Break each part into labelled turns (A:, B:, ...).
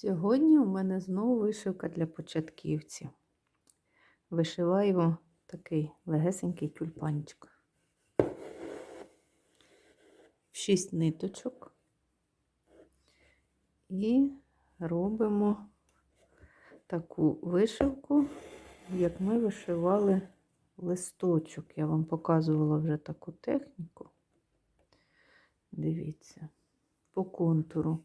A: Сьогодні у мене знову вишивка для початківців. Вишиваю такий легесенький тюльпанчик. Шість ниточок. І робимо таку вишивку, як ми вишивали листочок. Я вам показувала вже таку техніку. Дивіться, по контуру.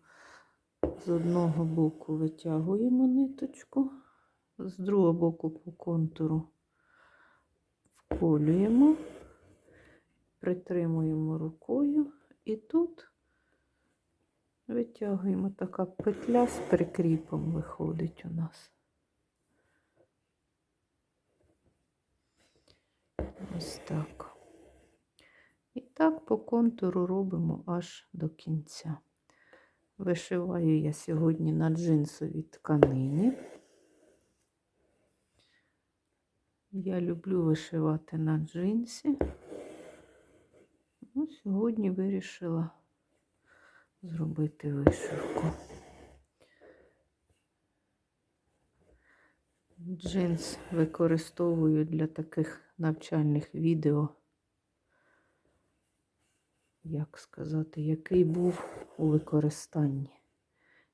A: З одного боку витягуємо ниточку, з другого боку по контуру вколюємо, притримуємо рукою і тут витягуємо така петля з прикріпом виходить у нас. Ось так. І так по контуру робимо аж до кінця. Вишиваю я сьогодні на джинсовій тканині. Я люблю вишивати на джинсі. Ну, Сьогодні вирішила зробити вишивку. Джинс використовую для таких навчальних відео як сказати, який був у використанні.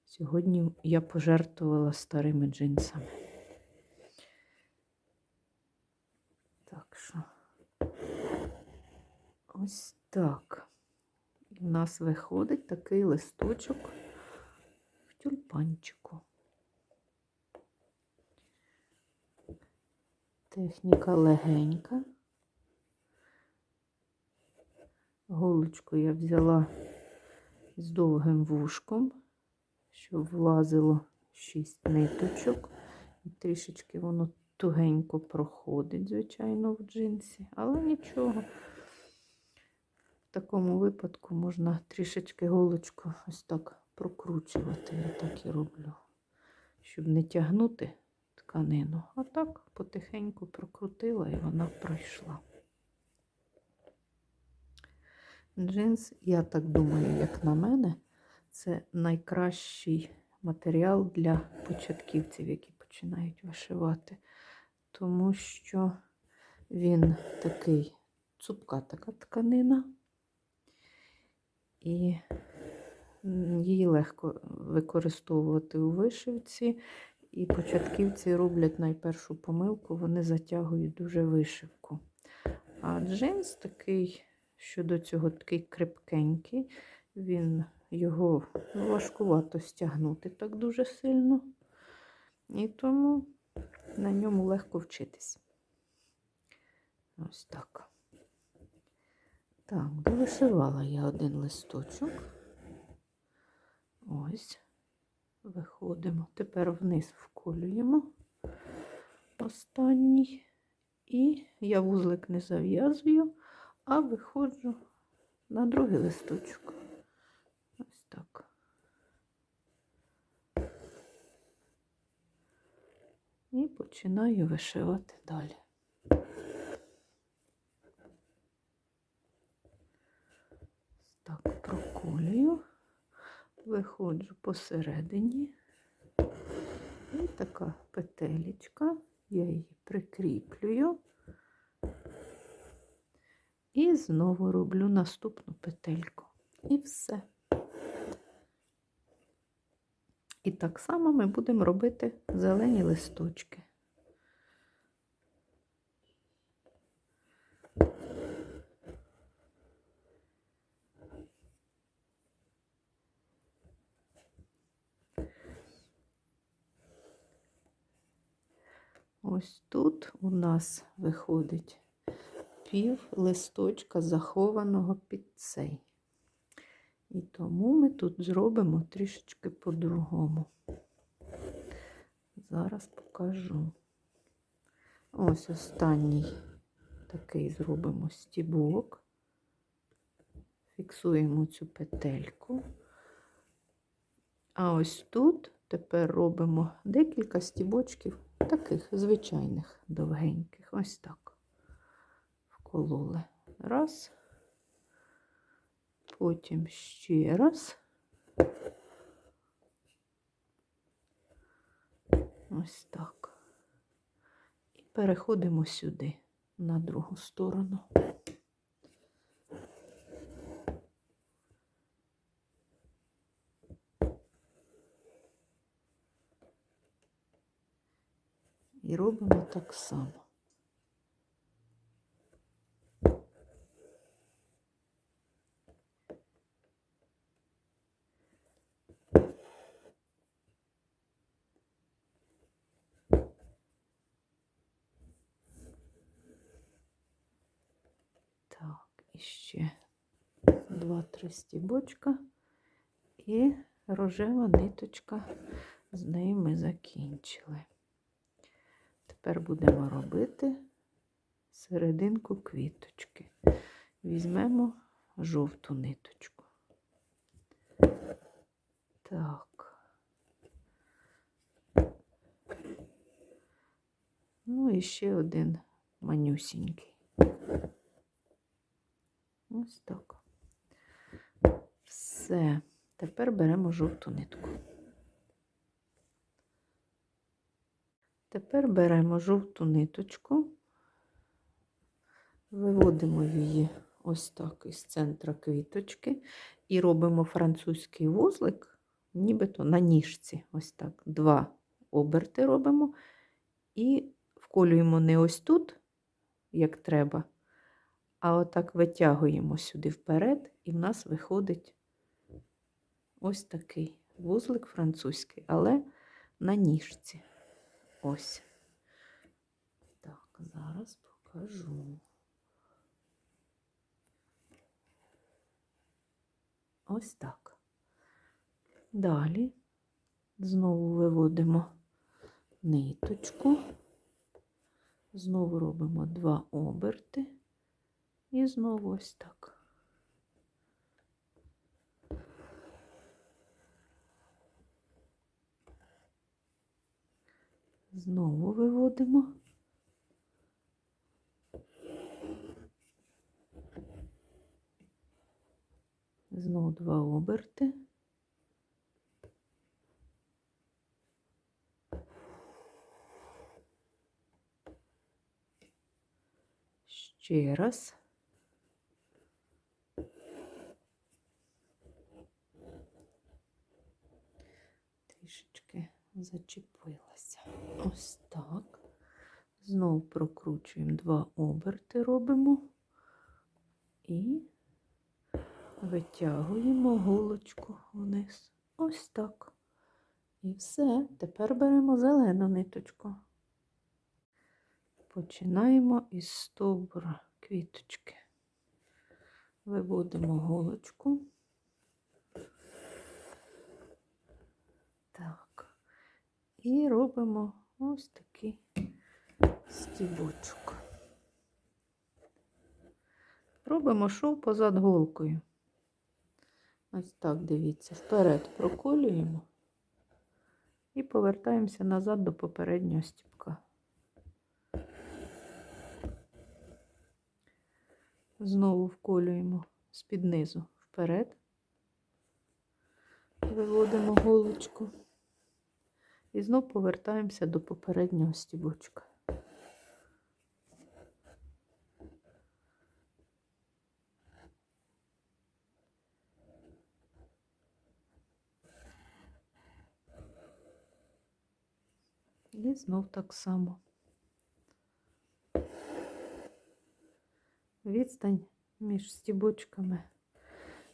A: Сьогодні я пожертвувала старими джинсами. Так що, ось так. У нас виходить такий листочок в тюльпанчику. Техніка легенька. Голочку я взяла з довгим вушком, щоб влазило 6 ниточок. Трішечки воно тугенько проходить, звичайно, в джинсі, але нічого. В такому випадку можна трішечки голочку ось так прокручувати. Я так і роблю, щоб не тягнути тканину. А так потихеньку прокрутила і вона пройшла. Джинс, я так думаю, як на мене, це найкращий матеріал для початківців, які починають вишивати. Тому що він такий цупка така тканина, і її легко використовувати у вишивці. І початківці роблять найпершу помилку, вони затягують дуже вишивку. А джинс такий щодо цього такий крепкенький, він його важкувато стягнути так дуже сильно. І тому на ньому легко вчитись. Ось так. Так, довишивала я один листочок. Ось, виходимо. Тепер вниз вколюємо останній. І я вузлик не зав'язую, а виходжу на другий листочок. Ось так. І починаю вишивати далі. Так, проколюю, виходжу посередині. І така петелечка, я її прикріплюю. І знову роблю наступну петельку. І все. І так само ми будемо робити зелені листочки. Ось тут у нас виходить пів листочка захованого під цей. І тому ми тут зробимо трішечки по-другому. Зараз покажу. Ось останній такий зробимо стібок, фіксуємо цю петельку. А ось тут тепер робимо декілька стібочків, таких звичайних довгеньких. Ось так вкололи. Раз, потім ще раз. Ось так. І переходимо сюди, на другу сторону. І робимо так само. Так, і ще два-три стібочка і рожева ниточка. З нею ми закінчили. Тепер будемо робити серединку квіточки. Візьмемо жовту ниточку. Так. Ну і ще один манюсінький. Ось так. Все. Тепер беремо жовту нитку. Тепер беремо жовту ниточку, виводимо її ось так із центра квіточки і робимо французький вузлик, нібито на ніжці. Ось так. Два оберти робимо і вколюємо не ось тут, як треба, а отак витягуємо сюди вперед, і в нас виходить ось такий вузлик французький, але на ніжці. Ось. Так, зараз покажу. Ось так. Далі знову виводимо ниточку, знову робимо два оберти і знову ось так. Знову виводимо. Знову два оберти. Ще раз. Трішечки зачепилася. Ось так. Знову прокручуємо два оберти, робимо і витягуємо голочку вниз. Ось так. І все. Тепер беремо зелену ниточку. Починаємо із стовбура квіточки. Виводимо голочку. Так. І робимо ось такий стібочок. Робимо шов позад голкою. Ось так, дивіться, вперед проколюємо і повертаємося назад до попереднього стібка. Знову вколюємо з-під низу вперед, виводимо голочку і знову повертаємося до попереднього стібочка. І знов так само. Відстань між стібочками,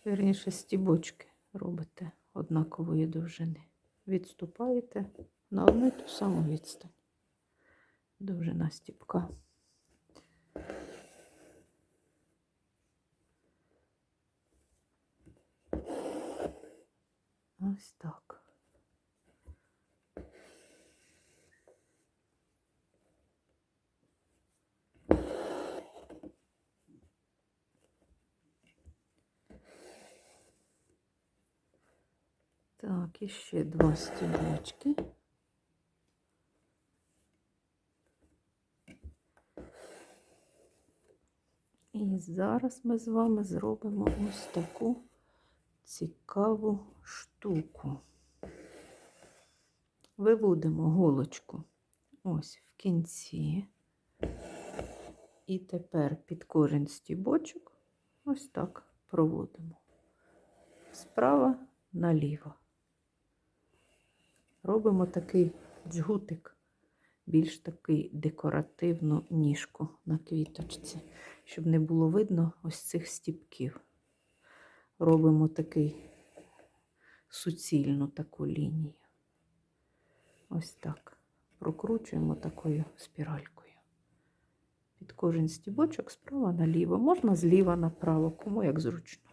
A: вірніше стібочки робите однакової довжини. Відступаєте на одну і ту саму відстань. Довжина стіпка. Ось так. Так, і ще два стібочки. І зараз ми з вами зробимо ось таку цікаву штуку. Виводимо голочку ось в кінці. І тепер під корінь стібочок ось так проводимо. Справа наліво. Робимо такий джгутик, більш такий декоративну ніжку на квіточці, щоб не було видно ось цих стібків. Робимо такий суцільну таку лінію. Ось так. Прокручуємо такою спіралькою. Під кожен стібочок справа наліво. Можна зліва направо, кому як зручно.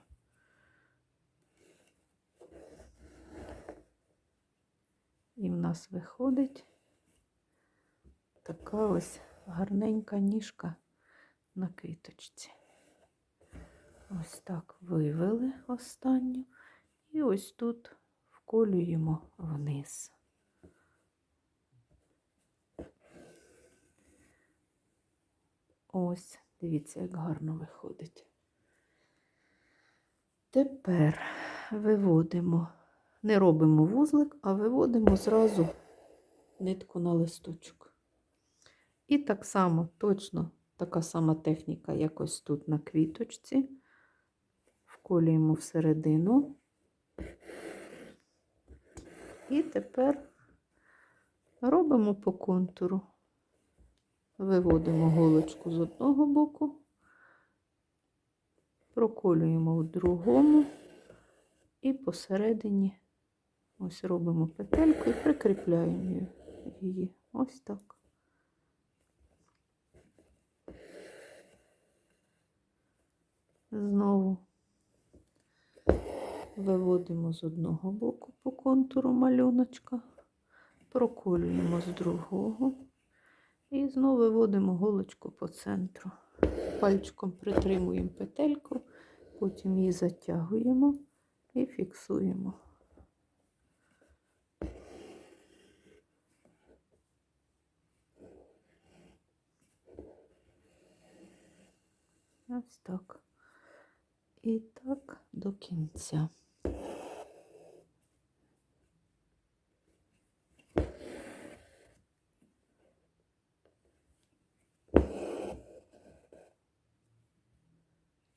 A: І в нас виходить така ось гарненька ніжка на квіточці. Ось так вивели останню. І ось тут вколюємо вниз. Ось, дивіться, як гарно виходить. Тепер виводимо, не робимо вузлик, а виводимо зразу нитку на листочок. І так само, точно така сама техніка, як ось тут на квіточці. Вколюємо всередину. І тепер робимо по контуру. Виводимо голочку з одного боку, проколюємо в другому і посередині ось робимо петельку і прикріпляємо її. Ось так. Знову виводимо з одного боку по контуру малюночка, проколюємо з другого. І знову виводимо голочку по центру. Пальчиком притримуємо петельку, потім її затягуємо і фіксуємо. Ось так. І так до кінця.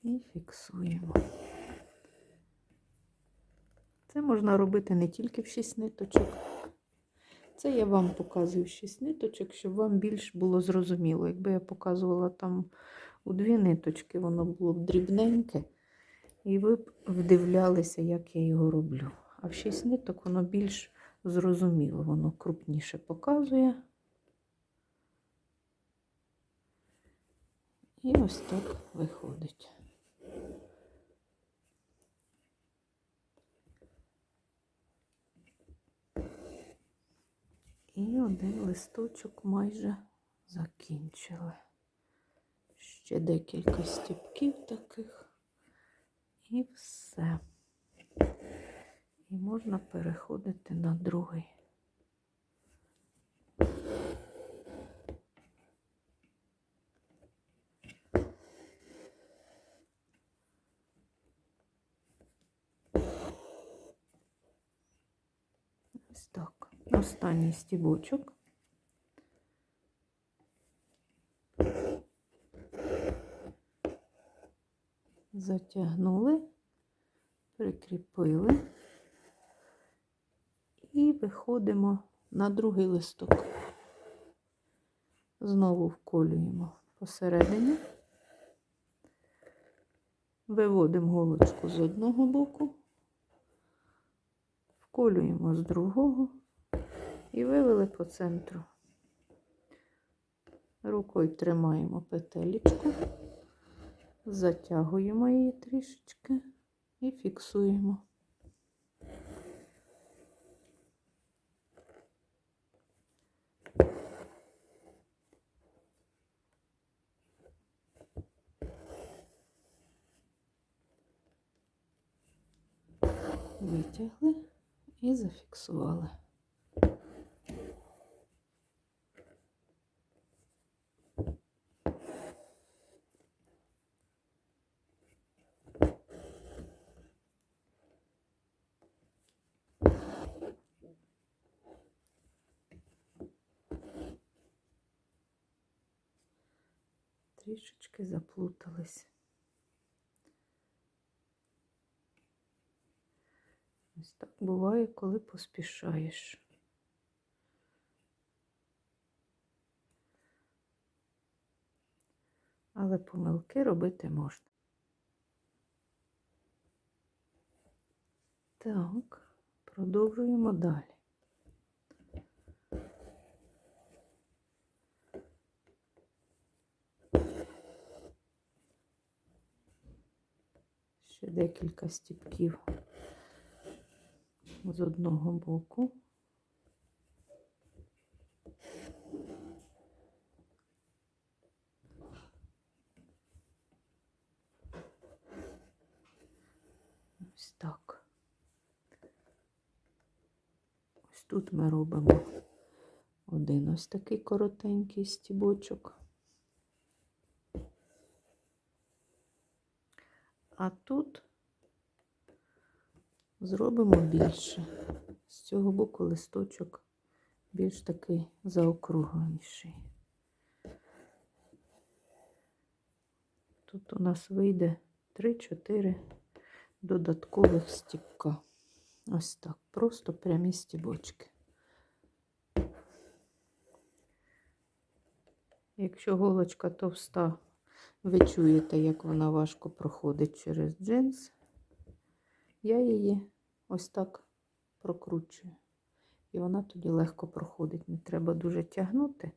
A: і фіксуємо. Це можна робити не тільки в 6 ниточок. Це я вам показую 6 ниточок, щоб вам більш було зрозуміло. Якби я показувала там у дві ниточки, воно було б дрібненьке, і ви б вдивлялися, як я його роблю. А в 6 ниток воно більш зрозуміло, воно крупніше показує. І ось так виходить. І один листочок майже закінчили. Ще декілька стіпків таких і все. І можна переходити на другий. Останній стібочок. Затягнули, прикріпили і виходимо на другий листок. Знову вколюємо посередині, виводимо голочку з одного боку, вколюємо з другого і вивели по центру. Рукою тримаємо петелечку, затягуємо її трішечки і фіксуємо. Витягли і зафіксували. Трішечки заплутались. Ось так буває, коли поспішаєш. Але помилки робити можна. Так, продовжуємо далі. Ще декілька стіпків з одного боку. Ось так. Ось тут ми робимо один ось такий коротенький стібочок. А тут зробимо більше. З цього боку листочок більш такий заокругленіший. Тут у нас вийде 3-4 додаткових стібка. Ось так, просто прямі стібочки. Якщо голочка товста, ви чуєте, як вона важко проходить через джинс, я її ось так прокручую. І вона тоді легко проходить. Не треба дуже тягнути.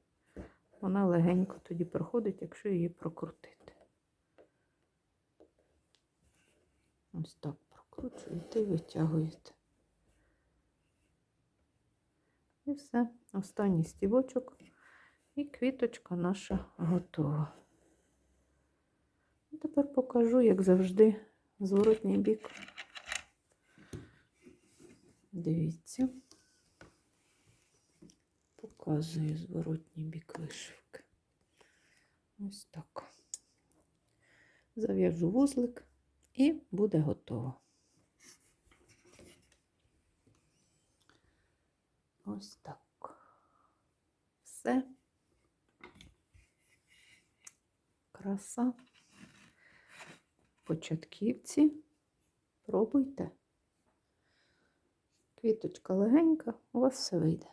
A: Вона легенько тоді проходить, якщо її прокрутити. Ось так прокручуєте і витягуєте. І все. Останній стівочок. І квіточка наша готова. Тепер покажу, як завжди, зворотній бік. Дивіться. Показую зворотній бік вишивки. Ось так. Зав'яжу вузлик і буде готово. Ось так. Все. Краса. Початківці. Пробуйте. Квіточка легенька, у вас все вийде.